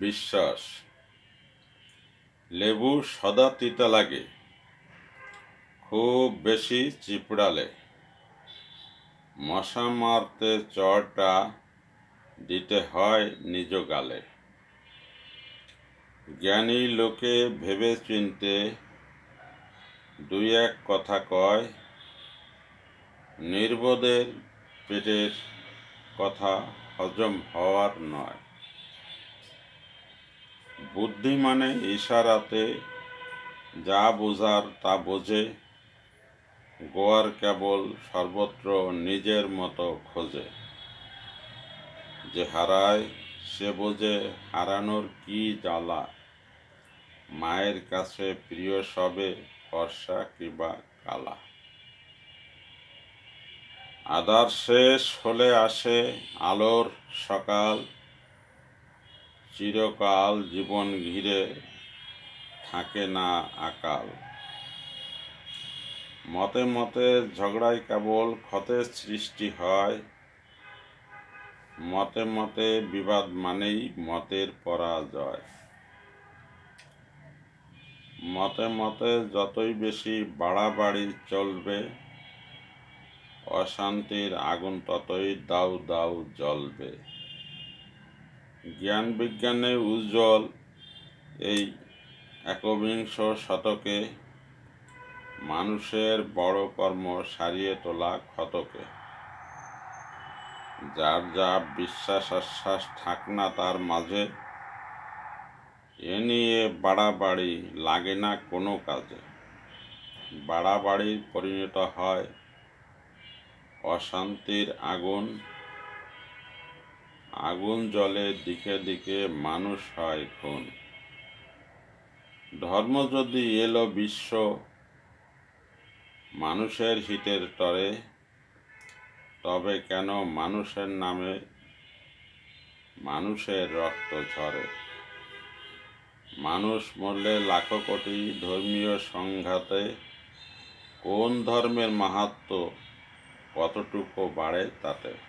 বিশ্বাস। লেবু সদা তিতা লাগে, খুব বেশি চিপড়ালে। মশা মারতে চরটা দিতে হয় নিজ গালে। জ্ঞানী লোকে ভেবে চিনতে দুই এক কথা কয়, নির্বোধের পেটের কথা হজম হওয়ার নয়। বুদ্ধি মানে ইশারাতে যা বোঝার তা বোঝে, গোয়ার কেবল সর্বত্র নিজের মতো খোঁজে। যে হারায়, সে বোঝে হারানোর কি জ্বালা। মায়ের কাছে প্রিয় সবে ফর্সা কিবা কালা। আদার শেষ হলে আসে আলোর সকাল চিরকাল জীবন ঘিরে থাকে না আকাল। মতে মতে ঝগড়ায় কেবল ক্ষতের সৃষ্টি হয়, মতে মতে বিবাদ মানেই মতের পরাজয়। মতে মতে যতই বেশি বাড়াবাড়ি চলবে, অশান্তির আগুন ততই দাউ দাউ জ্বলবে। জ্ঞান বিজ্ঞানে উজ্জ্বল এই একবিংশ শতকে মানুষের বড় কর্ম সারিয়ে তোলা ক্ষতকে। যার যা বিশ্বাস আশ্বাস থাক না তার মাঝে, এ নিয়ে বাড়াবাড়ি লাগে না কোনো কাজে। বাড়াবাড়ির পরিণত হয় অশান্তির আগুন আগুন জলে দিকে দিকে মানুষ হয় খুন। ধর্ম যদি এলো বিশ্ব, মানুষের হিতের তরে, তবে কেন মানুষের নামে মানুষের রক্ত ঝরে? মানুষ মরলে লাখো কোটি ধর্মীয় সংঘাতে কোন ধর্মের মাহাত্ম কতটুকু বাড়ে তাতে?